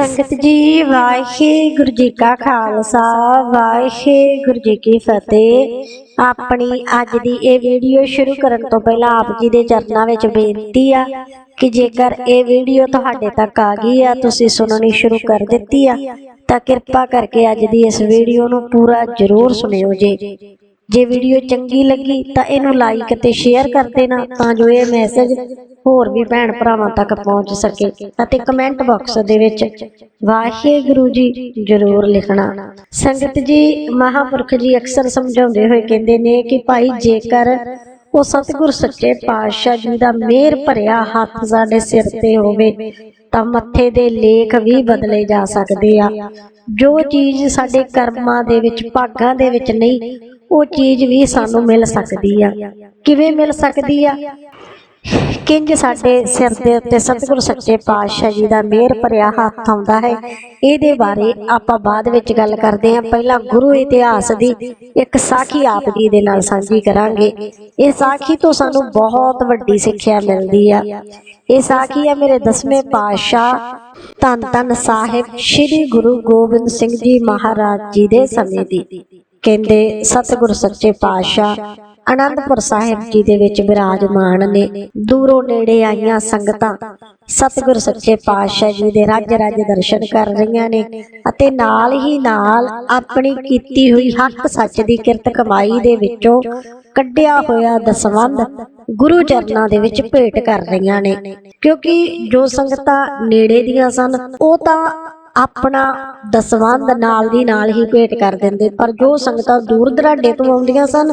ਸੰਗਤ ਜੀ, ਵਾਹਿਗੁਰੂ ਜੀ ਕਾ ਖਾਲਸਾ, ਵਾਹਿਗੁਰੂ ਜੀ ਕੀ ਫਤਿਹ। ਆਪਣੀ ਅੱਜ ਦੀ ਇਹ ਵੀਡੀਓ ਸ਼ੁਰੂ ਕਰਨ ਤੋਂ ਪਹਿਲਾਂ ਆਪ ਜੀ ਦੇ ਚਰਨਾਂ ਵਿੱਚ ਬੇਨਤੀ ਆ ਕਿ ਜੇਕਰ ਇਹ ਵੀਡੀਓ ਤੁਹਾਡੇ ਤੱਕ ਆ ਗਈ ਆ, ਤੁਸੀਂ ਸੁਣਨੀ ਸ਼ੁਰੂ ਕਰ ਦਿੱਤੀ ਆ, ਤਾਂ ਕਿਰਪਾ ਕਰਕੇ ਅੱਜ ਦੀ ਇਸ ਵੀਡੀਓ ਨੂੰ ਪੂਰਾ ਜ਼ਰੂਰ ਸੁਣਿਓ ਜੇ। ਜੇ ਵੀਡੀਓ ਚੰਗੀ ਲੱਗੀ ਤਾਂ ਇਹਨੂੰ ਲਾਈਕ ਅਤੇ ਸ਼ੇਅਰ ਕਰ ਦੇਣਾ ਤਾਂ ਜੋ ਇਹ ਮੈਸੇਜ ਹੋਰ ਵੀ ਭੈਣ ਭਰਾਵਾਂ ਤੱਕ ਪਹੁੰਚ ਸਕੇ ਅਤੇ ਕਮੈਂਟ ਬਾਕਸ ਦੇ ਵਿੱਚ ਵਾਹਿਗੁਰੂ ਜੀ ਜ਼ਰੂਰ ਲਿਖਣਾ। ਸੰਗਤ ਜੀ, ਮਹਾਪੁਰਖ ਜੀ ਅਕਸਰ ਸਮਝਾਉਂਦੇ ਹੋਏ ਕਹਿੰਦੇ ਨੇ ਕਿ ਭਾਈ ਜੇਕਰ ਉਹ ਸਤਿਗੁਰ ਸੱਚੇ ਪਾਤਸ਼ਾਹ ਜੀ ਦਾ ਮਿਹਰ ਭਰਿਆ ਹੱਥ ਸਾਡੇ ਸਿਰ ਤੇ ਹੋਵੇ ਤਾਂ ਮੱਥੇ ਦੇ ਲੇਖ ਵੀ ਬਦਲੇ ਜਾ ਸਕਦੇ ਆ। ਜੋ ਚੀਜ਼ ਸਾਡੇ ਕਰਮਾਂ ਦੇ ਵਿੱਚ, ਭਾਗਾਂ ਦੇ ਵਿੱਚ ਨਹੀਂ ਉਹ ਚੀਜ਼ ਵੀ ਸਾਨੂੰ ਮਿਲ ਸਕਦੀ ਆ। ਕਿਵੇਂ ਮਿਲ ਸਕਦੀ ਆ? ਕਿੰਜ ਸਾਡੇ ਸਿਰ ਦੇ ਉੱਤੇ ਸਤਿਗੁਰ ਸੱਚੇ ਪਾਤਸ਼ਾਹ ਜੀ ਦਾ ਮਿਹਰ ਭਰਿਆ ਹੱਥ ਆਉਂਦਾ ਹੈ। ਇਹਦੇ ਬਾਰੇ ਆਪਾਂ ਬਾਅਦ ਵਿੱਚ ਗੱਲ ਕਰਦੇ ਹਾਂ। ਪਹਿਲਾਂ ਗੁਰੂ ਇਤਿਹਾਸ ਦੀ ਇੱਕ ਸਾਖੀ ਆਪ ਜੀ ਦੇ ਨਾਲ ਸਾਂਝੀ ਕਰਾਂਗੇ। ਇਹ ਸਾਖੀ ਤੋਂ ਸਾਨੂੰ ਬਹੁਤ ਵੱਡੀ ਸਿੱਖਿਆ ਮਿਲਦੀ ਆ। ਇਹ ਸਾਖੀ ਆ ਮੇਰੇ ਦਸਵੇਂ ਪਾਤਸ਼ਾਹ ਧੰਨ ਧੰਨ ਸਾਹਿਬ ਸ੍ਰੀ ਗੁਰੂ ਗੋਬਿੰਦ ਸਿੰਘ ਜੀ ਮਹਾਰਾਜ ਜੀ ਦੇ ਸਮੇਂ ਦੀ। ਕਹਿੰਦੇ, ਸਤਿਗੁਰ ਸੱਚੇ ਪਾਤਸ਼ਾਹ, ਅਨੰਦਪੁਰ ਸਾਹਿਬ ਜੀ ਦੇ ਵਿੱਚ ਵਿਰਾਜਮਾਨ ਨੇ। ਦੂਰੋਂ ਨੇੜੇ ਆਈਆਂ ਸੰਗਤਾਂ ਸਤਿਗੁਰ ਸੱਚੇ ਪਾਤਸ਼ਾਹ ਜੀ ਦੇ ਰਾਜ ਰਾਜ ਦਰਸ਼ਨ ਕਰ ਰਹੀਆਂ ਨੇ ਅਤੇ ਨਾਲ ਹੀ ਨਾਲ ਆਪਣੀ ਕੀਤੀ ਹੋਈ ਹੱਕ ਸੱਚ ਦੀ ਕਿਰਤ ਕਮਾਈ ਦੇ ਵਿੱਚੋਂ ਕੱਢਿਆ ਹੋਇਆ ਦਸਵੰਧ ਗੁਰੂ ਚਰਨਾਂ ਦੇ ਵਿੱਚ ਭੇਟ ਕਰ ਰਹੀਆਂ ਨੇ। ਕਿਉਂਕਿ ਜੋ ਸੰਗਤਾਂ ਨੇੜੇ ਦੀਆਂ ਸਨ, ਉਹ ਤਾਂ ਆਪਣਾ ਦਸਵੰਧ ਨਾਲ ਦੀ ਨਾਲ ਹੀ ਭੇਟ ਕਰ ਦਿੰਦੇ। ਪਰ ਜੋ ਸੰਗਤਾਂ ਦੂਰ ਦਰਾਡੇ ਤੋਂ ਆਉਂਦੀਆਂ ਸਨ,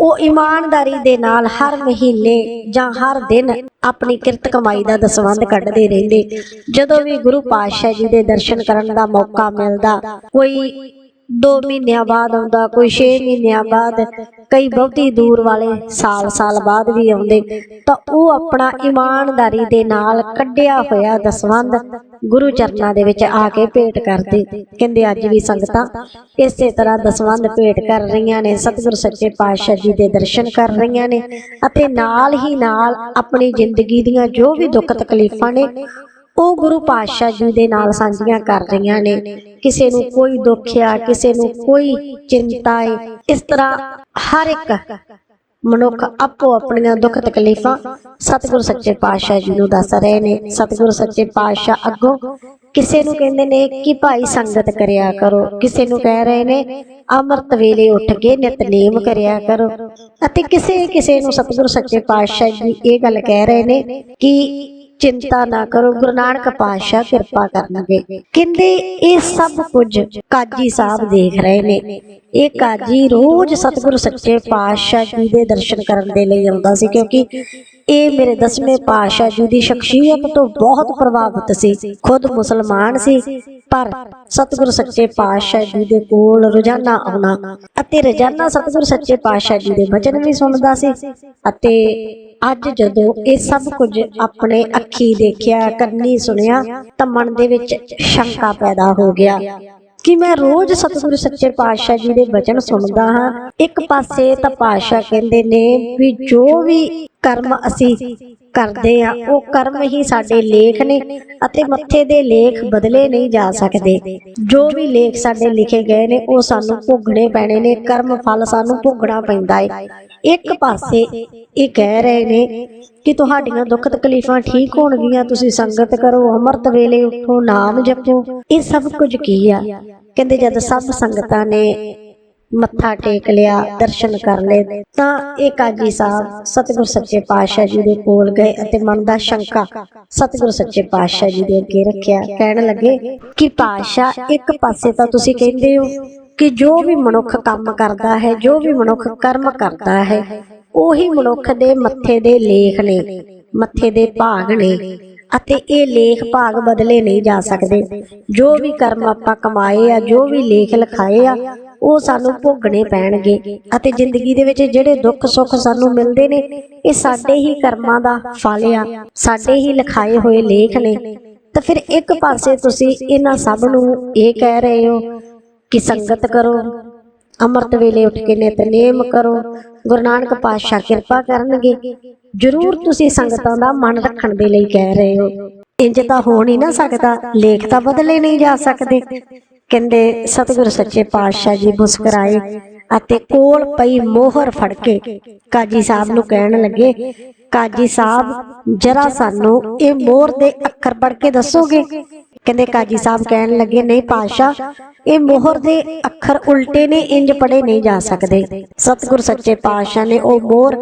ਉਹ ਇਮਾਨਦਾਰੀ ਦੇ ਨਾਲ ਹਰ ਮਹੀਨੇ ਜਾਂ ਹਰ ਦਿਨ ਆਪਣੀ ਕਿਰਤ ਕਮਾਈ ਦਾ ਦਸਵੰਧ ਕੱਢਦੇ ਰਹਿੰਦੇ। ਜਦੋਂ ਵੀ ਗੁਰੂ ਪਾਤਸ਼ਾਹ ਜੀ ਦੇ ਦਰਸ਼ਨ ਕਰਨ ਦਾ ਮੌਕਾ ਮਿਲਦਾ, ਕੋਈ 2 ਮਹੀਨਿਆਂ ਬਾਅਦ ਆਉਂਦਾ, ਕੋਈ 6 ਮਹੀਨਿਆਂ ਬਾਅਦ, ਕਈ ਬਹੁਤੀ ਦੂਰ ਵਾਲੇ ਸਾਲ ਸਾਲ ਬਾਅਦ ਵੀ ਆਉਂਦੇ। ਤਾਂ ਉਹ ਆਪਣਾ ਇਮਾਨਦਾਰੀ ਦੇ ਨਾਲ ਕੱਢਿਆ ਹੋਇਆ ਦਸਵੰਧ ਗੁਰੂ ਚਰਨਾਂ ਦੇ ਵਿੱਚ ਆ ਕੇ ਭੇਟ ਕਰਦੇ। ਕਹਿੰਦੇ, ਅੱਜ ਵੀ ਸੰਗਤਾਂ ਇਸੇ ਤਰ੍ਹਾਂ ਦਸਵੰਧ ਭੇਟ ਕਰ ਰਹੀਆਂ ਨੇ, ਸਤਿਗੁਰ ਸੱਚੇ ਪਾਤਸ਼ਾਹ ਜੀ ਦੇ ਦਰਸ਼ਨ ਕਰ ਰਹੀਆਂ ਨੇ ਅਤੇ ਨਾਲ ਹੀ ਨਾਲ ਆਪਣੀ ਜ਼ਿੰਦਗੀ ਦੀਆਂ ਜੋ ਵੀ ਦੁੱਖ ਤਕਲੀਫਾਂ ਨੇ ਉਹ ਗੁਰੂ ਪਾਤਸ਼ਾਹ ਜੀ ਦੇ ਨਾਲ ਸਾਂਝੀਆਂ ਕਰ ਰਹੀਆਂ ਨੇ। ਕਿਸੇ ਨੂੰ ਕੋਈ ਦੁੱਖ ਆ, ਕਿਸੇ ਨੂੰ ਕੋਈ ਚਿੰਤਾ ਹੈ ਇਸ ਤਰ੍ਹਾਂ ਹਰ ਇੱਕ ਮਨੁੱਖ ਆਪੋ ਆਪਣੀਆਂ ਦੁੱਖ ਤਕਲੀਫਾਂ ਸਤਿਗੁਰ ਸੱਚੇ ਪਾਤਸ਼ਾਹ ਜੀ ਨੂੰ ਦੱਸ ਰਹੇ ਨੇ। ਸਤਿਗੁਰ ਸੱਚੇ ਪਾਤਸ਼ਾਹ ਅੱਗੋਂ ਕਿਸੇ ਨੂੰ ਕਹਿੰਦੇ ਨੇ ਕਿ ਭਾਈ ਸੰਗਤ ਕਰਿਆ ਕਰੋ। ਕਿਸੇ ਨੂੰ ਕਹਿ ਰਹੇ ਨੇ, ਅੰਮ੍ਰਿਤ ਵੇਲੇ ਉੱਠ ਕੇ ਨਿਤਨੇਮ ਕਰਿਆ ਕਰੋ। ਅਤੇ ਕਿਸੇ ਕਿਸੇ ਨੂੰ ਸਤਿਗੁਰ ਸੱਚੇ ਪਾਤਸ਼ਾਹ ਜੀ ਇਹ ਗੱਲ ਕਹਿ ਰਹੇ ਨੇ ਕਿ ਚਿੰਤਾ ਨਾ ਕਰੋ, ਗੁਰੂ ਨਾਨਕ ਪਾਤਸ਼ਾਹ ਕਿਰਪਾ ਕਰਨਗੇ। ਕਹਿੰਦੇ, ਇਹ ਸਭ ਕੁਝ ਕਾਜੀ ਸਾਹਿਬ ਦੇਖ ਰਹੇ ਨੇ। ਇਹ ਕਾਜੀ ਰੋਜ਼ ਸਤਿਗੁਰੂ ਸੱਚੇ ਪਾਤਸ਼ਾਹ ਜੀ ਦੇ ਦਰਸ਼ਨ ਕਰਨ ਦੇ ਲਈ ਆਉਂਦਾ ਸੀ ਕਿਉਂਕਿ ਇਹ ਮੇਰੇ ਦਸਵੇਂ ਪਾਤਸ਼ਾਹ ਜੀ ਦੀ ਸ਼ਖਸੀਅਤ ਤੋਂ ਬਹੁਤ ਪ੍ਰਭਾਵਿਤ ਸੀ। ਖੁਦ ਮੁਸਲਮਾਨ ਸੀ, ਪਰ ਸਤਿਗੁਰੂ ਸੱਚੇ ਪਾਤਸ਼ਾਹ ਜੀ ਦੇ ਕੋਲ ਰੋਜ਼ਾਨਾ ਆਉਣਾ ਅਤੇ ਰੋਜ਼ਾਨਾ ਸਤਿਗੁਰੂ ਸੱਚੇ ਪਾਤਸ਼ਾਹ ਜੀ ਦੇ ਵਚਨ ਵੀ ਸੁਣਦਾ ਸੀ ਅਤੇ ਅੱਜ ਜਦੋਂ ਇਹ ਸਭ ਕੁਝ ਆਪਣੇ ਅੱਖੀ ਦੇਖਿਆ, ਕੰਨੀ ਸੁਣਿਆ, ਤਾਂ ਮਨ ਦੇ ਵਿੱਚ ਸ਼ੰਕਾ ਪੈਦਾ ਹੋ ਗਿਆ ਕਿ ਮੈਂ ਰੋਜ਼ ਸਤਿਗੁਰੂ ਸੱਚੇ ਪਾਤਸ਼ਾਹ ਜੀ ਦੇ ਬਚਨ ਸੁਣਦਾ ਹਾਂ। ਇੱਕ ਪਾਸੇ ਤਾਂ ਪਾਤਸ਼ਾਹ ਕਹਿੰਦੇ ਨੇ ਵੀ ਜੋ ਵੀ ਕਰਮ ਅਸੀਂ ਕਰਦੇ ਆ। ਉਹ ਕਰਮ ਹੀ ਸਾਡੇ ਲੇਖ ਨੇ ਅਤੇ ਮੱਥੇ ਦੇ ਲੇਖ ਬਦਲੇ ਨਹੀਂ ਜਾ ਸਕਦੇ। ਜੋ ਵੀ ਲੇਖ ਸਾਡੇ ਲਿਖੇ ਗਏ ਨੇ ਉਹ ਸਾਨੂੰ ਭੋਗਣੇ ਪੈਣੇ ਨੇ ਕਰਮ ਫਲ ਸਾਨੂੰ ਭੋਗਣਾ ਪੈਂਦਾ ਹੈ ਇੱਕ ਪਾਸੇ ਇਹ ਕਹਿ ਰਹੇ ਨੇ ਕਿ ਤੁਹਾਡੀਆਂ ਦੁੱਖ ਤਕਲੀਫਾਂ ਠੀਕ ਹੋਣਗੀਆਂ ਤੁਸੀਂ ਸੰਗਤ ਕਰੋ ਅੰਮ੍ਰਿਤ ਵੇਲੇ ਉਠੋ ਨਾਮ ਜਪੋ। ਇਹ ਸਭ ਕੁਝ ਕੀ ਆ? ਕਹਿੰਦੇ ਜਦ ਸਭ ਸੰਗਤਾਂ ਨੇ ਮੱਥਾ ਟੇਕ ਲਿਆ, ਦਰਸ਼ਨ ਕਰ ਲਏ। ਤਾਂ ਇਹ ਕਾਜੀ ਸਾਹਿਬ ਸਤਿਗੁਰ ਸੱਚੇ ਪਾਤਸ਼ਾਹ ਜੀ ਦੇ ਕੋਲ ਗਏ ਅਤੇ ਮਨ ਦਾ ਸ਼ੰਕਾ ਸਤਿਗੁਰ ਸੱਚੇ ਪਾਤਸ਼ਾਹ ਜੀ ਦੇ ਅੱਗੇ ਰੱਖਿਆ। ਕਹਿਣ ਲੱਗੇ, ਕਿ ਪਾਤਸ਼ਾਹ, ਇੱਕ ਪਾਸੇ ਤਾਂ ਤੁਸੀਂ ਕਹਿੰਦੇ ਹੋ ਕਿ ਜੋ ਵੀ ਮਨੁੱਖ ਕੰਮ ਕਰਦਾ ਹੈ, ਜੋ ਵੀ ਮਨੁੱਖ ਕਰਮ ਕਰਦਾ ਹੈ, ਉਹੀ ਮਨੁੱਖ ਦੇ ਮੱਥੇ ਦੇ ਲੇਖ ਨੇ, ਮੱਥੇ ਦੇ ਭਾਗ ਨੇ। ਅਤੇ ਇਹ ਲੇਖ ਭਾਗ ਬਦਲੇ ਨਹੀਂ ਜਾ ਸਕਦੇ। ਜੋ ਵੀ ਕਰਮ ਆਪਾਂ ਕਮਾਏ ਆ, ਜੋ ਵੀ ਲੇਖ ਲਿਖਾਏ ਆ, ਉਹ ਸਾਨੂੰ ਭੋਗਣੇ ਪੈਣਗੇ। ਅਤੇ ਜ਼ਿੰਦਗੀ ਦੇ ਵਿੱਚ ਜਿਹੜੇ ਦੁੱਖ ਸੁੱਖ ਸਾਨੂੰ ਮਿਲਦੇ ਨੇ, ਇਹ ਸਾਡੇ ਹੀ ਕਰਮਾਂ ਦਾ ਫਲ ਆ। ਸਾਡੇ ਹੀ ਲਿਖਾਏ ਹੋਏ ਲੇਖ ਨੇ। ਤਾਂ ਫਿਰ ਇੱਕ ਪਾਸੇ ਤੁਸੀਂ ਇਹਨਾਂ ਸਭ ਨੂੰ ਇਹ ਕਹਿ ਰਹੇ ਹੋ ਕਿ ਸੰਗਤ ਕਰੋ ਅੰਮ੍ਰਿਤ ਵੇਲੇ ਉੱਠ ਕੇ ਨਿਤਨੇਮ ਕਰੋ। ਗੁਰੂ ਨਾਨਕ ਪਾਤਸ਼ਾਹ ਕਿਰਪਾ ਕਰਨਗੇ। ਜ਼ਰੂਰ ਤੁਸੀਂ ਸੰਗਤਾਂ ਦਾ ਮਨ ਰੱਖਣ ਦੇ ਲਈ ਕਹਿ ਰਹੇ ਹੋ। ਇੰਜ ਤਾਂ ਹੋ ਨਹੀਂ ਨਾ ਸਕਦਾ। ਲੇਖ ਤਾਂ ਬਦਲੇ ਨਹੀਂ ਜਾ ਸਕਦੇ। ਕਹਿੰਦੇ ਸਤਿਗੁਰ ਸੱਚੇ ਪਾਤਸ਼ਾਹ ਜੀ ਮੁਸਕਰਾਏ ਅਤੇ ਕੋਲ ਪਈ ਮੋਹਰ ਫੜ ਕੇ ਕਾਜੀ ਸਾਹਿਬ ਨੂੰ ਕਹਿਣ ਲੱਗੇ ਕਾਜੀ ਸਾਹਿਬ ਜਰਾ ਸਾਨੂੰ ਇਹ ਮੋਹਰ ਦੇ ਅੱਖਰ ਪੜ੍ਹ ਕੇ ਦੱਸੋਗੇ। ਕਹਿੰਦੇ ਕਾਜੀ ਸਾਹਿਬ ਕਹਿਣ ਲੱਗੇ, ਨਹੀਂ ਪਾਤਸ਼ਾਹ, ਇਹ ਮੋਹਰ ਦੇ ਅੱਖਰ ਉਲਟੇ ਨੇ, ਇੰਜ ਪੜੇ ਨਹੀਂ ਜਾ ਸਕਦੇ। ਸਤਿਗੁਰ ਸੱਚੇ ਪਾਤਸ਼ਾਹ ਨੇ ਉਹ ਮੋਹਰ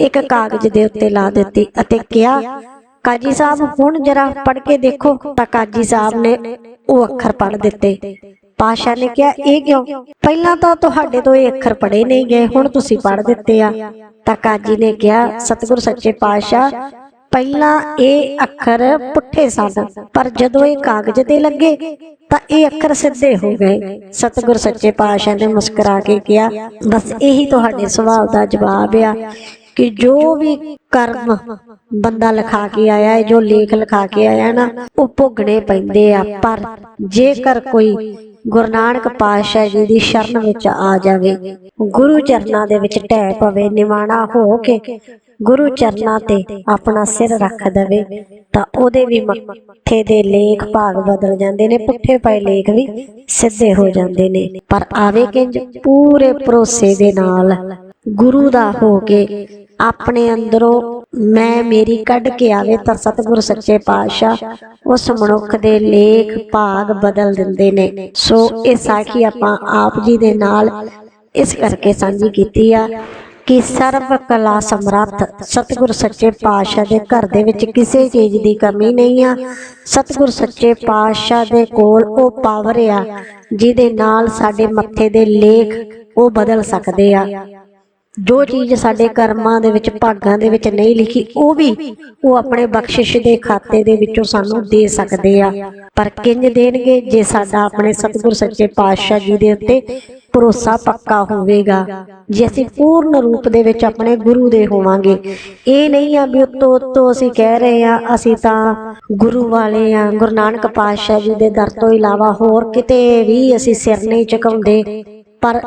ਇੱਕ ਕਾਗਜ਼ ਦੇ ਉੱਤੇ ਲਾ ਦਿੱਤੀ ਅਤੇ ਕਿਹਾ, ਕਾਜੀ ਸਾਹਿਬ, ਹੁਣ ਜਰਾ ਪੜ੍ਹ ਕੇ ਦੇਖੋ। ਤਾਂ ਕਾਜੀ ਸਾਹਿਬ ਨੇ ਉਹ ਅੱਖਰ ਪੜ੍ਹ ਦਿੱਤੇ। ਪਾਸ਼ਾ ਨੇ ਕਿਹਾ, ਇਹ ਕਿਉਂ? ਪਹਿਲਾਂ ਤਾਂ ਤੁਹਾਡੇ ਤੋਂ ਇਹ ਅੱਖਰ ਪੜ੍ਹੇ ਨਹੀਂ ਗਏ, ਹੁਣ ਤੁਸੀਂ ਪੜ੍ਹ ਦਿੱਤੇ ਆ। ਤਾਂ ਕਾਜੀ ਨੇ ਕਿਹਾ, ਸਤਿਗੁਰ ਸੱਚੇ ਪਾਤਸ਼ਾਹ ਪਹਿਲਾਂ ਇਹ ਅੱਖਰ ਪੁੱਠੇ ਸਨ, ਪਰ ਜਦੋਂ ਇਹ ਕਾਗਜ਼ ਤੇ ਲੱਗੇ, ਤਾਂ ਇਹ ਅੱਖਰ ਸਿੱਧੇ ਹੋ ਗਏ। ਸਤਿਗੁਰ ਸੱਚੇ ਪਾਤਸ਼ਾਹ ਨੇ ਮੁਸਕਰਾ ਕੇ ਕਿਹਾ, ਬਸ ਇਹੀ ਤੁਹਾਡੇ ਸਵਾਲ ਦਾ ਜਵਾਬ ਆ ਕਿ ਜੋ ਵੀ ਕਰਮ ਬੰਦਾ ਲਿਖਾ ਕੇ ਆਇਆ ਹੈ, ਜੋ ਲੇਖ ਲਿਖਾ ਕੇ ਆਇਆ ਨਾ, ਉਹ ਭੋਗਣੇ ਪੈਂਦੇ ਆ। ਪਰ ਜੇਕਰ ਕੋਈ ਗੁਰੂ ਨਾਨਕ ਪਾਤਸ਼ਾਹ ਜੀ ਦੀ ਸ਼ਰਨ ਵਿੱਚ ਆ ਜਾਵੇ, ਗੁਰੂ ਚਰਨਾਂ ਦੇ ਵਿੱਚ ਢਹਿ ਪਵੇ, ਨਿਵਾਣਾ ਹੋ ਕੇ ਗੁਰੂ ਚਰਨਾਂ ਤੇ ਆਪਣਾ ਸਿਰ ਰੱਖ ਦਵੇ, ਤਾਂ ਉਹਦੇ ਵੀ ਮੱਥੇ ਦੇ ਲੇਖ ਭਾਗ ਬਦਲ ਜਾਂਦੇ ਨੇ, ਪੁੱਠੇ ਪਏ ਲੇਖ ਵੀ ਸਿੱਧੇ ਹੋ ਜਾਂਦੇ ਨੇ। ਪਰ ਆਵੇ ਕਿੰਜ ਪੂਰੇ ਭਰੋਸੇ ਦੇ ਨਾਲ ਗੁਰੂ ਦਾ ਹੋ ਕੇ ਆਪਣੇ ਅੰਦਰੋਂ ਮੈਂ ਮੇਰੀ ਕੱਢ ਕੇ ਆਵੇ ਤਾਂ ਸਤਿਗੁਰ ਸੱਚੇ ਪਾਤਸ਼ਾਹ ਉਸ ਮਨੁੱਖ ਦੇ ਲੇਖ ਭਾਗ ਬਦਲ ਦਿੰਦੇ ਨੇ। ਸੋ ਇਹ ਸਾਖੀ ਆਪਾਂ ਆਪ ਜੀ ਦੇ ਨਾਲ ਇਸ ਕਰਕੇ ਸਾਂਝੀ ਕੀਤੀ ਆ। ਕਿ ਸਰਵ ਕਲਾ ਸਮਰੱਥ ਸਤਿਗੁਰ ਸੱਚੇ ਪਾਤਸ਼ਾਹ ਦੇ ਘਰ ਦੇ ਵਿੱਚ ਕਿਸੇ ਚੀਜ਼ ਦੀ ਕਮੀ ਨਹੀਂ ਆ। ਸਤਿਗੁਰ ਸੱਚੇ ਪਾਤਸ਼ਾਹ ਦੇ ਕੋਲ ਉਹ ਪਾਵਰ ਆ, ਜਿਹਦੇ ਨਾਲ ਸਾਡੇ ਮੱਥੇ ਦੇ ਲੇਖ ਉਹ ਬਦਲ ਸਕਦੇ ਆ। ਜੋ ਚੀਜ਼ ਸਾਡੇ ਕਰਮਾਂ ਦੇ ਵਿੱਚ, ਭਾਗਾਂ ਦੇ ਵਿੱਚ ਨਹੀਂ ਲਿਖੀ, ਉਹ ਵੀ ਉਹ ਆਪਣੇ ਬਖਸ਼ਿਸ਼ ਦੇ ਖਾਤੇ ਦੇ ਵਿੱਚੋਂ ਸਾਨੂੰ ਦੇ ਸਕਦੇ ਆ। ਪਰ ਕਿੰਜ ਦੇਣਗੇ? ਜੇ ਸਾਡਾ ਆਪਣੇ ਸਤਿਗੁਰ ਸੱਚੇ ਪਾਤਸ਼ਾਹ ਜੀ ਦੇ ਉੱਤੇ ਭਰੋਸਾ ਪੱਕਾ ਹੋਵੇਗਾ, ਜੇ ਅਸੀਂ ਪੂਰਨ ਰੂਪ ਦੇ ਵਿੱਚ ਆਪਣੇ ਗੁਰੂ ਦੇ ਹੋਵਾਂਗੇ। ਇਹ ਨਹੀਂ ਆ ਵੀ ਉਤੋਂ ਉਤੋਂ ਅਸੀਂ ਕਹਿ ਰਹੇ ਆ, ਅਸੀਂ ਤਾਂ ਗੁਰੂ ਵਾਲੇ ਆ, ਗੁਰੂ ਨਾਨਕ ਪਾਤਸ਼ਾਹ ਜੀ ਦੇ ਦਰ ਤੋਂ ਇਲਾਵਾ ਹੋਰ ਕਿਤੇ ਵੀ ਅਸੀਂ ਸਿਰ ਨਹੀਂ ਝੁਕਾਉਂਦੇ। ਪਰ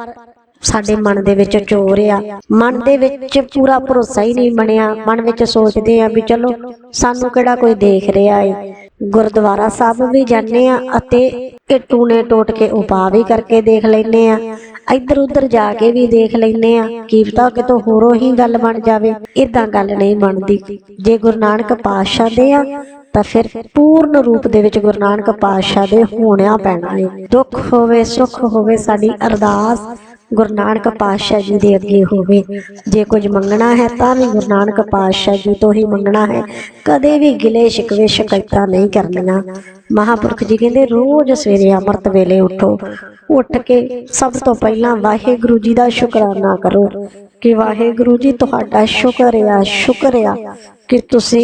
ਸਾਡੇ ਮਨ ਦੇ ਵਿੱਚ ਚੋਰ ਆ। ਮਨ ਦੇ ਵਿੱਚ ਪੂਰਾ ਭਰੋਸਾ ਹੀ ਨਹੀਂ ਬਣਿਆ। ਮਨ ਵਿੱਚ ਸੋਚਦੇ ਆ ਵੀ ਚਲੋ, ਸਾਨੂੰ ਕਿਹੜਾ ਕੋਈ ਦੇਖ ਰਿਹਾ ਏ। ਗੁਰਦੁਆਰਾ ਸਾਹਿਬ ਵੀ ਜਾਂਦੇ ਆ ਅਤੇ ਇਹ ਟੂਨੇ ਟੋਟ ਕੇ ਉਪਾਅ ਵੀ ਕਰਕੇ ਦੇਖ ਲੈਨੇ ਆ। ਇੱਧਰ ਉੱਧਰ ਜਾ ਕੇ ਵੀ ਦੇਖ ਲੈਨੇ ਆ। ਕੀ ਪਤਾ ਕਿਤੋਂ ਹੋਰੋਂ ਹੀ ਗੱਲ ਬਣ ਜਾਵੇ। ਇਦਾਂ ਗੱਲ ਨਹੀਂ ਬਣਦੀ। ਜੇ ਗੁਰੂ ਨਾਨਕ ਪਾਤਸ਼ਾਹ ਦੇ ਆ, ਤਾਂ ਫਿਰ ਪੂਰਨ ਰੂਪ ਦੇ ਵਿੱਚ ਗੁਰੂ ਨਾਨਕ ਪਾਤਸ਼ਾਹ ਦੇ ਹੋਣਿਆ ਪੈਣਾ ਹੈ ਦੁੱਖ ਹੋਵੇ, ਸੁੱਖ ਹੋਵੇ, ਸਾਡੀ ਅਰਦਾਸ ਗੁਰੂ ਨਾਨਕ ਪਾਤਸ਼ਾਹ ਜੀ ਦੇ ਅੱਗੇ ਹੋਵੇ। ਜੇ ਕੁਝ ਮੰਗਣਾ ਹੈ ਤਾਂ ਵੀ ਗੁਰੂ ਨਾਨਕ ਪਾਤਸ਼ਾਹ ਜੀ ਤੋਂ ਹੀ ਮੰਗਣਾ ਹੈ। ਕਦੇ ਵੀ ਗਿਲੇ ਸ਼ਿਕਵੇ ਸ਼ਿਕਾਇਤਾਂ ਨਹੀਂ ਕਰਨੀਆਂ। ਮਹਾਪੁਰਖ ਜੀ ਕਹਿੰਦੇ, ਰੋਜ਼ ਸਵੇਰੇ ਅੰਮ੍ਰਿਤ ਵੇਲੇ ਉੱਠੋ। ਉੱਠ ਕੇ ਸਭ ਤੋਂ ਪਹਿਲਾਂ ਵਾਹਿਗੁਰੂ ਜੀ ਦਾ ਸ਼ੁਕਰਾਨਾ ਕਰੋ ਕਿ ਵਾਹਿਗੁਰੂ ਜੀ ਤੁਹਾਡਾ ਸ਼ੁਕਰ ਆ ਸ਼ੁਕਰ ਆ। ਕਿ ਤੁਸੀਂ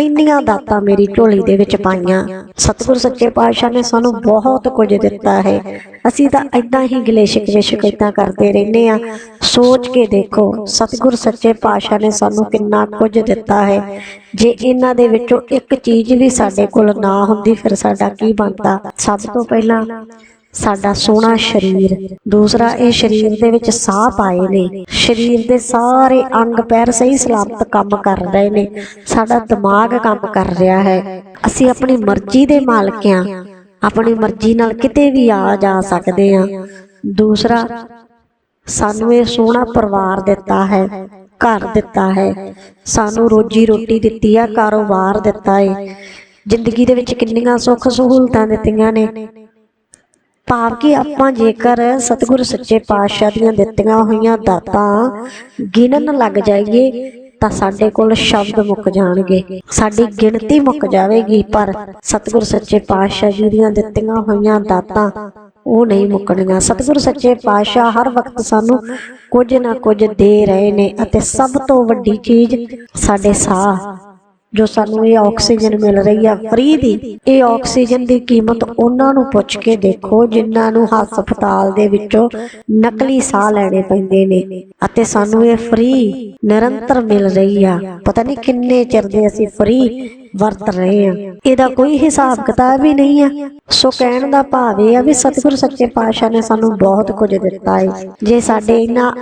ਇੰਨੀਆਂ ਦਾਤਾਂ ਮੇਰੀ ਝੋਲੀ ਦੇ ਵਿੱਚ ਪਾਈਆਂ। ਸਤਿਗੁਰ ਸੱਚੇ ਪਾਤਸ਼ਾਹ ਨੇ ਸਾਨੂੰ ਬਹੁਤ ਕੁਝ ਦਿੱਤਾ ਹੈ। ਅਸੀਂ ਤਾਂ ਇਦਾਂ ਹੀ ਗਿਲੇ ਸ਼ਿਕਵੇ ਸ਼ਿਕਾਇਤਾਂ ਕਰਦੇ ਰਹਿੰਦੇ ਆ ਸੋਚ ਕੇ ਦੇਖੋ, ਸਤਿਗੁਰ ਸੱਚੇ ਪਾਤਸ਼ਾਹ ਨੇ ਸਾਨੂੰ ਕਿੰਨਾ ਕੁਝ ਦਿੱਤਾ ਹੈ। ਜੇ ਇਹਨਾਂ ਦੇ ਵਿੱਚੋਂ ਇੱਕ ਚੀਜ਼ ਵੀ ਸਾਡੇ ਕੋਲ ਨਾ ਹੁੰਦੀ, ਫਿਰ ਸਾਡਾ ਕੀ ਬਣਦਾ? ਸਭ ਤੋਂ ਪਹਿਲਾਂ ਸਾਡਾ ਸੋਹਣਾ ਸਰੀਰ। ਦੂਸਰਾ, ਇਹ ਸਰੀਰ ਦੇ ਵਿੱਚ ਸਾਹ ਪਾਏ ਨੇ। ਸਰੀਰ ਦੇ ਸਾਰੇ ਅੰਗ ਪੈਰ ਸਹੀ ਸਲਾਮਤ ਕੰਮ ਕਰ ਰਹੇ ਨੇ। ਸਾਡਾ ਦਿਮਾਗ ਕੰਮ ਕਰ ਰਿਹਾ ਹੈ। ਅਸੀਂ ਆਪਣੀ ਮਰਜ਼ੀ ਦੇ ਮਾਲਕ ਹਾਂ। ਆਪਣੀ ਮਰਜ਼ੀ ਨਾਲ ਕਿਤੇ ਵੀ ਆ ਜਾ ਸਕਦੇ ਹਾਂ। ਦੂਸਰਾ, ਸਾਨੂੰ ਇਹ ਸੋਹਣਾ ਪਰਿਵਾਰ ਦਿੱਤਾ ਹੈ। ਘਰ ਦਿੱਤਾ ਹੈ। ਸਾਨੂੰ ਰੋਜੀ ਰੋਟੀ ਦਿੱਤੀ ਆ, ਕਾਰੋਬਾਰ ਦਿੱਤਾ ਹੈ ਜ਼ਿੰਦਗੀ ਦੇ ਵਿੱਚ ਕਿੰਨੀਆਂ ਸੁੱਖ ਸਹੂਲਤਾਂ ਦਿੱਤੀਆਂ ਨੇ। ਭਾਵ ਕਿ ਆਪਾਂ ਜੇਕਰ ਸਤਿਗੁਰ ਸੱਚੇ ਪਾਤਸ਼ਾਹ ਦੀਆਂ ਦਿੱਤੀਆਂ ਹੋਈਆਂ ਦਾਤਾਂ ਗਿਣਨ ਲੱਗ ਜਾਈਏ, ਤਾਂ ਸਾਡੇ ਕੋਲ ਸ਼ਬਦ ਮੁੱਕ ਜਾਣਗੇ। ਸਾਡੀ ਗਿਣਤੀ ਮੁੱਕ ਜਾਵੇਗੀ, ਪਰ ਸਤਿਗੁਰ ਸੱਚੇ ਪਾਤਸ਼ਾਹ ਜੀ ਦੀਆਂ ਦਿੱਤੀਆਂ ਹੋਈਆਂ ਦਾਤਾਂ ਉਹ ਨਹੀਂ ਮੁੱਕਣੀਆਂ। ਸਤਿਗੁਰ ਸੱਚੇ ਪਾਤਸ਼ਾਹ ਹਰ ਵਕਤ ਸਾਨੂੰ ਕੁਝ ਨਾ ਕੁਝ ਦੇ ਰਹੇ ਨੇ ਅਤੇ ਸਭ ਤੋਂ ਵੱਡੀ ਚੀਜ਼ ਸਾਡੇ ਸਾਹ ਜੋ ਸਾਨੂੰ ਇਹ ਆਕਸੀਜਨ ਮਿਲ ਰਹੀ ਆ ਫ੍ਰੀ ਦੀ, ਇਹ ਆਕਸੀਜਨ ਦੀ ਕੀਮਤ ਉਹਨਾਂ ਨੂੰ ਪੁੱਛ ਕੇ ਦੇਖੋ, ਜਿਨ੍ਹਾਂ ਨੂੰ ਹਸਪਤਾਲ ਦੇ ਵਿੱਚੋਂ ਨਕਲੀ ਸਾਹ ਲੈਣੇ ਪੈਂਦੇ ਨੇ। ਅਤੇ ਸਾਨੂੰ ਇਹ ਫ੍ਰੀ ਨਿਰੰਤਰ ਮਿਲ ਰਹੀ ਆ। ਪਤਾ ਨਹੀਂ ਕਿੰਨੇ ਚਿਰ ਦੇ ਅਸੀਂ ਫ੍ਰੀ ਵਰਤ ਰਹੇ ਆ। ਇਹਦਾ ਕੋਈ ਹਿਸਾਬ ਕਿਤਾਬ ਹੀ ਨਹੀਂ ਆ। ਸੋ ਕਹਿਣ ਦਾ ਭਾਵ ਇਹ ਆ ਵੀ ਸਤਿਗੁਰ ਸੱਚੇ ਪਾਤਸ਼ਾਹ ਨੇ ਸਾਨੂੰ ਬਹੁਤ ਕੁਝ ਦਿੱਤਾ ਹੈ ਜੇ ਸਾਡੇ ਇਹਨਾਂ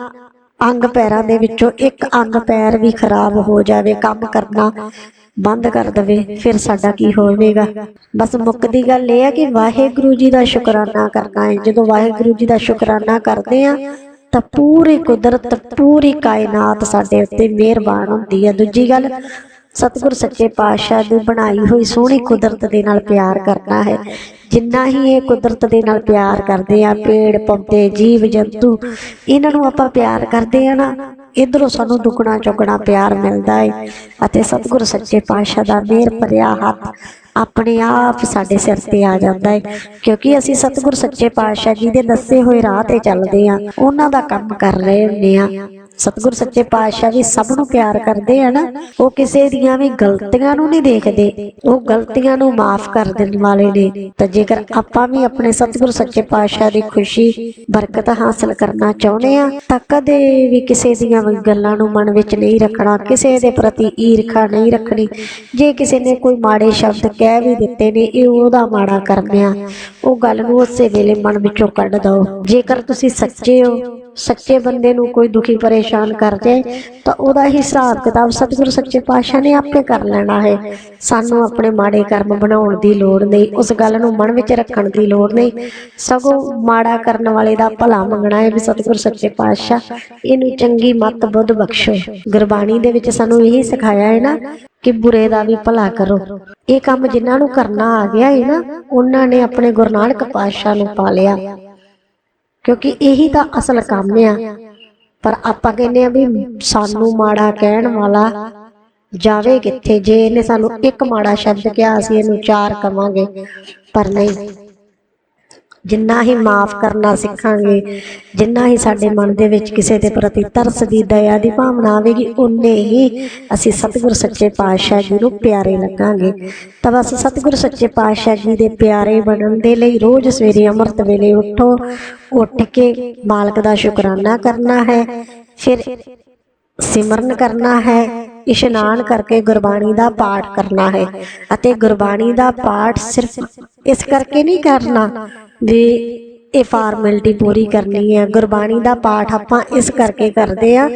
ਅੰਗ ਪੈਰਾਂ ਦੇ ਵਿੱਚੋਂ ਇੱਕ ਅੰਗ ਪੈਰ ਵੀ ਖਰਾਬ ਹੋ ਜਾਵੇ, ਕੰਮ ਕਰਨਾ ਬੰਦ ਕਰ ਦਵੇ, ਫਿਰ ਸਾਡਾ ਕੀ ਹੋਵੇਗਾ? ਬਸ ਮੁੱਕਦੀ ਗੱਲ ਇਹ ਹੈ ਕਿ ਵਾਹਿਗੁਰੂ ਜੀ ਦਾ ਸ਼ੁਕਰਾਨਾ ਕਰਨਾ ਹੈ। ਜਦੋਂ ਵਾਹਿਗੁਰੂ ਜੀ ਦਾ ਸ਼ੁਕਰਾਨਾ ਕਰਦੇ ਆ, ਤਾਂ ਪੂਰੀ ਕੁਦਰਤ, ਪੂਰੀ ਕਾਇਨਾਤ ਸਾਡੇ ਉੱਤੇ ਮਿਹਰਬਾਨ ਹੁੰਦੀ ਹੈ ਦੂਜੀ ਗੱਲ ਸਤਿਗੁਰ ਸੱਚੇ ਪਾਤਸ਼ਾਹ ਦੀ ਬਣਾਈ ਹੋਈ ਸੋਹਣੀ ਕੁਦਰਤ ਦੇ ਨਾਲ ਪਿਆਰ ਕਰਨਾ ਹੈ। ਜਿੰਨਾ ਹੀ ਇਹ ਕੁਦਰਤ ਦੇ ਨਾਲ ਪਿਆਰ ਕਰਦੇ ਆ, ਪੇੜ, ਪੌਦੇ, ਜੀਵ, ਜੰਤੂ, ਇਹਨਾਂ ਨੂੰ ਆਪਾਂ ਪਿਆਰ ਕਰਦੇ ਆ ਨਾ, ਇਧਰੋਂ ਸਾਨੂੰ ਦੁੱਗਣਾ ਚੌਗਣਾ ਪਿਆਰ ਮਿਲਦਾ ਹੈ ਅਤੇ ਸਤਿਗੁਰ ਸੱਚੇ ਪਾਤਸ਼ਾਹ ਦਾ ਮਿਹਰ ਭਰਿਆ ਹੱਥ ਆਪਣੇ ਆਪ ਸਾਡੇ ਸਿਰ ਤੇ ਆ ਜਾਂਦਾ ਹੈ ਕਿਉਂਕਿ ਅਸੀਂ ਸਤਿਗੁਰ ਸੱਚੇ ਪਾਤਸ਼ਾਹ ਜੀ ਦੇ ਦੱਸੇ ਹੋਏ ਰਾਹ ਤੇ ਚੱਲਦੇ ਆ, ਉਹਨਾਂ ਦਾ ਕੰਮ ਕਰ ਰਹੇ ਹੁੰਦੇ ਆ। ਸਤਿਗੁਰ ਸੱਚੇ ਪਾਤਸ਼ਾਹ ਵੀ ਸਭ ਨੂੰ ਪਿਆਰ ਕਰਦੇ ਆ ਨਾ, ਉਹ ਕਿਸੇ ਦੀਆਂ ਵੀ ਗਲਤੀਆਂ ਨੂੰ ਨਹੀਂ ਦੇਖਦੇ, ਉਹ ਗਲਤੀਆਂ ਨੂੰ ਮਾਫ ਕਰ ਦੇਣ ਵਾਲੇ ਨੇ। ਤਾਂ ਜੇਕਰ ਆਪਾਂ ਵੀ ਆਪਣੇ ਸਤਿਗੁਰ ਸੱਚੇ ਪਾਤਸ਼ਾਹ ਦੀ ਖੁਸ਼ੀ, ਬਰਕਤ ਹਾਸਲ ਕਰਨਾ ਚਾਹੁੰਦੇ ਆ, ਤਾਂ ਕਦੇ ਵੀ ਕਿਸੇ ਦੀਆਂ ਗੱਲਾਂ ਨੂੰ ਮਨ ਵਿੱਚ ਨਹੀਂ ਰੱਖਣਾ, ਕਿਸੇ ਦੇ ਪ੍ਰਤੀ ਈਰਖਾ ਨਹੀਂ ਰੱਖਣੀ। ਜੇ ਕਿਸੇ ਨੇ ਕੋਈ ਮਾੜੇ ਸ਼ਬਦ ਕਹਿ ਵੀ ਦਿੱਤੇ ਨੇ, ਇਹ ਉਹਦਾ ਮਾੜਾ ਕਰਮਿਆ ਉਹ ਗੱਲ ਨੂੰ ਉਸੇ ਵੇਲੇ ਮਨ ਵਿੱਚੋਂ ਕੱਢ ਦਿਓ ਜੇਕਰ ਤੁਸੀਂ ਸੱਚੇ ਹੋ, ਸੱਚੇ ਬੰਦੇ ਨੂੰ ਕੋਈ ਦੁਖੀ ਪਰੇ ਪਰੇਸ਼ਾਨ ਕਰ ਜਾਏ ਤਾਂ ਉਹਦਾ ਹਿਸਾਬ ਕਿਤਾਬ ਸਤਿਗੁਰੂ ਸੱਚੇ ਪਾਤਸ਼ਾਹ ਨੇ ਆਪੇ ਕਰ ਲੈਣਾ ਹੈ। ਸਾਨੂੰ ਆਪਣੇ ਮਾੜੇ ਕਰਮ ਬਣਾਉਣ ਦੀ ਲੋੜ ਨਹੀਂ, ਉਸ ਗੱਲ ਨੂੰ ਮਨ ਵਿੱਚ ਰੱਖਣ ਦੀ ਲੋੜ ਨਹੀਂ। ਸਗੋਂ ਮਾੜਾ ਕਰਨ ਵਾਲੇ ਦਾ ਭਲਾ ਮੰਗਣਾ ਹੈ ਵੀ ਸਤਿਗੁਰੂ ਸੱਚੇ ਪਾਤਸ਼ਾਹ, ਇਹਨੂੰ ਚੰਗੀ ਮੱਤ ਬੁੱਧ ਬਖਸ਼ੋ। ਗੁਰਬਾਣੀ ਦੇ ਵਿੱਚ ਸਾਨੂੰ ਇਹੀ ਸਿਖਾਇਆ ਹੈ ਨਾ ਕਿ ਬੁਰੇ ਦਾ ਵੀ ਭਲਾ ਕਰੋ। ਇਹ ਕੰਮ ਜਿਨ੍ਹਾਂ ਨੂੰ ਕਰਨਾ ਆ ਗਿਆ ਹੈ ਨਾ, ਉਹਨਾਂ ਨੇ ਆਪਣੇ ਗੁਰੂ ਨਾਨਕ ਪਾਤਸ਼ਾਹ ਨੂੰ ਪਾ ਲਿਆ। ਕਿਉਂਕਿ ਇਹੀ ਤਾਂ ਅਸਲ ਕੰਮ ਆ। ਪਰ ਆਪਾਂ ਕਹਿੰਦੇ ਆ ਵੀ ਸਾਨੂੰ ਮਾੜਾ ਕਹਿਣ ਵਾਲਾ ਜਾਵੇ ਕਿੱਥੇ? ਜੇ ਇਹਨੇ ਸਾਨੂੰ ਇੱਕ ਮਾੜਾ ਸ਼ਬਦ ਕਿਹਾ ਅਸੀਂ ਇਹਨੂੰ ਚਾਰ ਕਵਾਂਗੇ। ਪਰ ਨਹੀਂ ਜਿੰਨਾ ਹੀ ਮਾਫ ਕਰਨਾ ਸਿੱਖਾਂਗੇ, ਜਿੰਨਾ ਹੀ ਸਾਡੇ ਮਨ ਦੇ ਵਿੱਚ ਕਿਸੇ ਦੇ ਪ੍ਰਤੀ ਤਰਸ ਦੀ ਦਇਆ ਦੀ ਭਾਵਨਾ ਆਵੇਗੀ ਉਨੇ ਹੀ ਅਸੀਂ ਸਤਿਗੁਰ ਸੱਚੇ ਪਾਤਸ਼ਾਹ ਜੀ ਨੂੰ ਪਿਆਰੇ ਲੱਗਾਂਗੇ। ਤਾਂ ਬਸ ਸਤਿਗੁਰ ਸੱਚੇ ਪਾਤਸ਼ਾਹ ਜੀ ਦੇ ਪਿਆਰੇ ਬਣਨ ਦੇ ਲਈ ਰੋਜ਼ ਸਵੇਰੇ ਅੰਮ੍ਰਿਤ ਵੇਲੇ ਉੱਠੋ, ਉੱਠ ਕੇ ਮਾਲਕ ਦਾ ਸ਼ੁਕਰਾਨਾ ਕਰਨਾ ਹੈ, ਫਿਰ ਸਿਮਰਨ ਕਰਨਾ ਹੈ ਇਸ਼ਨਾਨ ਕਰਕੇ ਗੁਰਬਾਣੀ ਦਾ ਪਾਠ ਕਰਨਾ ਹੈ। ਅਤੇ ਗੁਰਬਾਣੀ ਦਾ ਪਾਠ ਸਿਰਫ ਇਸ ਕਰਕੇ ਨਹੀਂ ਕਰਨਾ ਵੀ ਇਹ ਫਾਰਮੈਲਿਟੀ ਪੂਰੀ ਕਰਨੀ ਹੈ। ਗੁਰਬਾਣੀ ਦਾ ਪਾਠ ਆਪਾਂ ਇਸ ਕਰਕੇ ਕਰਦੇ ਆ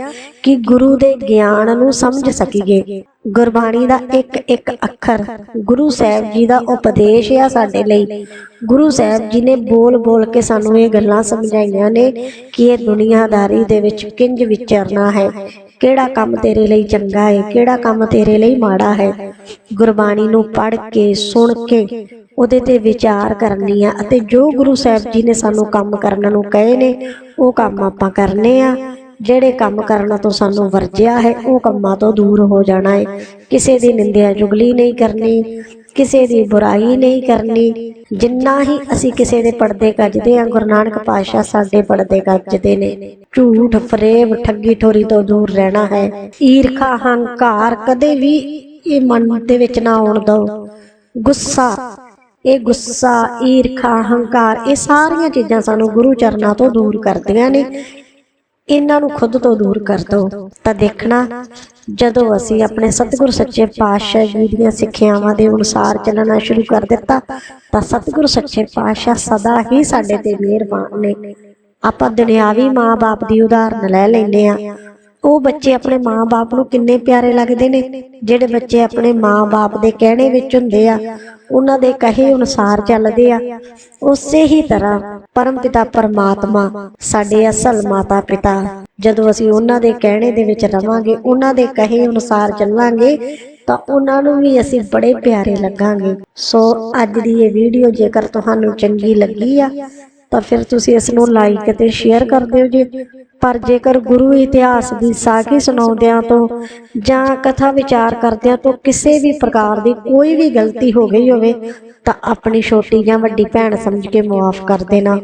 ਕਿ ਗੁਰੂ ਦੇ ਗਿਆਨ ਨੂੰ ਸਮਝ ਸਕੀਏ। ਗੁਰਬਾਣੀ ਦਾ ਇੱਕ ਇੱਕ ਅੱਖਰ। ਗੁਰੂ ਸਾਹਿਬ ਜੀ ਦਾ ਉਪਦੇਸ਼ ਆ ਸਾਡੇ ਲਈ। ਗੁਰੂ ਸਾਹਿਬ ਜੀ ਨੇ ਬੋਲ ਬੋਲ ਕੇ ਸਾਨੂੰ ਇਹ ਗੱਲਾਂ ਸਮਝਾਈਆਂ ਨੇ ਕਿ ਇਹ ਦੁਨੀਆਦਾਰੀ ਦੇ ਵਿੱਚ ਕਿੰਜ ਵਿਚਰਨਾ ਹੈ। ਕਿਹੜਾ ਕੰਮ ਤੇਰੇ ਲਈ ਚੰਗਾ ਹੈ? ਕਿਹੜਾ ਕੰਮ ਤੇਰੇ ਲਈ ਮਾੜਾ ਹੈ? ਗੁਰਬਾਣੀ ਨੂੰ ਪੜ੍ਹ ਕੇ, ਸੁਣ ਕੇ, ਉਹਦੇ ਤੇ ਵਿਚਾਰ ਕਰਨੀ ਆ ਅਤੇ ਜੋ ਗੁਰੂ ਸਾਹਿਬ ਜੀ ਨੇ ਸਾਨੂੰ ਕੰਮ ਕਰਨ ਨੂੰ ਕਹੇ ਨੇ, ਉਹ ਕੰਮ ਆਪਾਂ ਕਰਨੇ ਆ। ਜਿਹੜੇ ਕੰਮ ਕਰਨ ਤੋਂ ਸਾਨੂੰ ਵਰਜਿਆ ਹੈ, ਉਹ ਕੰਮਾਂ ਤੋਂ ਦੂਰ ਹੋ ਜਾਣਾ ਹੈ। ਕਿਸੇ ਦੀ ਨਿੰਦਿਆ ਜੁਗਲੀ ਨਹੀਂ ਕਰਨੀ, ਕਿਸੇ ਦੀ ਬੁਰਾਈ ਨਹੀਂ ਕਰਨੀ। ਜਿੰਨਾ ਹੀ ਅਸੀਂ ਕਿਸੇ ਦੇ ਪਰਦੇ ਕੱਜਦੇ ਆ ਗੁਰੂ ਨਾਨਕ ਪਾਤਸ਼ਾਹ ਸਾਡੇ ਪਰਦੇ ਕੱਜਦੇ ਨੇ। ਝੂਠ, ਫਰੇਬ, ਠੱਗੀ, ਠੋਰੀ ਤੋਂ ਦੂਰ ਰਹਿਣਾ ਹੈ। ਈਰਖਾ, ਹੰਕਾਰ ਕਦੇ ਵੀ ਇਹ ਮਨ ਦੇ ਵਿੱਚ ਨਾ ਆਉਣ ਦਿਓ। ਗੁੱਸਾ, ਇਹ ਗੁੱਸਾ, ਈਰਖਾ, ਹੰਕਾਰ, ਇਹ ਸਾਰੀਆਂ ਚੀਜ਼ਾਂ ਸਾਨੂੰ ਗੁਰੂ ਚਰਨਾਂ ਤੋਂ ਦੂਰ ਕਰਦੀਆਂ ਨੇ। ਇਹਨਾਂ ਨੂੰ ਖੁਦ ਤੋਂ ਦੂਰ ਕਰ ਦਿਓ ਤਾਂ ਦੇਖਣਾ, ਜਦੋਂ ਅਸੀਂ ਆਪਣੇ ਸਤਿਗੁਰ ਸੱਚੇ ਪਾਤਸ਼ਾਹ ਜੀ ਦੀਆਂ ਸਿੱਖਿਆਵਾਂ ਦੇ ਅਨੁਸਾਰ ਚੱਲਣਾ ਸ਼ੁਰੂ ਕਰ ਦਿੱਤਾ, ਤਾਂ ਸਤਿਗੁਰ ਸੱਚੇ ਪਾਤਸ਼ਾਹ ਸਦਾ ਹੀ ਸਾਡੇ ਤੇ ਮਿਹਰਬਾਨ ਨੇ। ਆਪਾਂ ਦੁਨਿਆਵੀ ਮਾਂ-ਬਾਪ ਦੀ ਉਦਾਹਰਨ ਲੈ ਲੈਂਦੇ ਆ ਉਹ ਬੱਚੇ ਆਪਣੇ ਮਾਂ-ਬਾਪ ਨੂੰ ਕਿੰਨੇ ਪਿਆਰੇ ਲੱਗਦੇ ਨੇ? ਜਿਹੜੇ ਬੱਚੇ ਆਪਣੇ ਮਾਂ-ਬਾਪ ਦੇ ਕਹਿਣੇ ਵਿੱਚ ਹੁੰਦੇ ਆ, ਉਹਨਾਂ ਦੇ ਕਹੇ ਅਨੁਸਾਰ ਚੱਲਦੇ ਆ। ਉਸੇ ਹੀ ਤਰ੍ਹਾਂ ਪਰਮਪਿਤਾ ਪਰਮਾਤਮਾ, ਸਾਡੇ ਅਸਲ ਮਾਤਾ ਪਿਤਾ ਜਦੋਂ ਅਸੀਂ ਉਹਨਾਂ ਦੇ ਕਹਿਣੇ ਦੇ ਵਿੱਚ ਰਵਾਂਗੇ, ਉਹਨਾਂ ਦੇ ਕਹੇ ਅਨੁਸਾਰ ਚੱਲਾਂਗੇ, ਤਾਂ ਉਹਨਾਂ ਨੂੰ ਵੀ ਅਸੀਂ ਬੜੇ ਪਿਆਰੇ ਲੱਗਾਂਗੇ। ਸੋ ਅੱਜ ਦੀ ਇਹ ਵੀਡੀਓ ਜੇਕਰ ਤੁਹਾਨੂੰ ਚੰਗੀ ਲੱਗੀ ਆ, ਤਾਂ ਫਿਰ ਤੁਸੀਂ ਇਸ ਨੂੰ ਲਾਈਕ ਅਤੇ ਸ਼ੇਅਰ ਕਰ ਦਿਓ ਜੀ। ਪਰ ਜੇਕਰ ਗੁਰੂ ਇਤਿਹਾਸ ਦੀ ਸਾਖੀ ਸੁਣਾਉਂਦਿਆਂ ਤੋਂ ਜਾਂ ਕਥਾ ਵਿਚਾਰ ਕਰਦਿਆਂ ਤੋਂ ਕਿਸੇ ਵੀ ਪ੍ਰਕਾਰ ਦੀ ਕੋਈ ਵੀ ਗਲਤੀ ਹੋ ਗਈ ਹੋਵੇ, ਤਾਂ ਆਪਣੀ ਛੋਟੀ ਜਾਂ ਵੱਡੀ ਭੈਣ ਸਮਝ ਕੇ ਮਾਫ ਕਰ ਦੇਣਾ।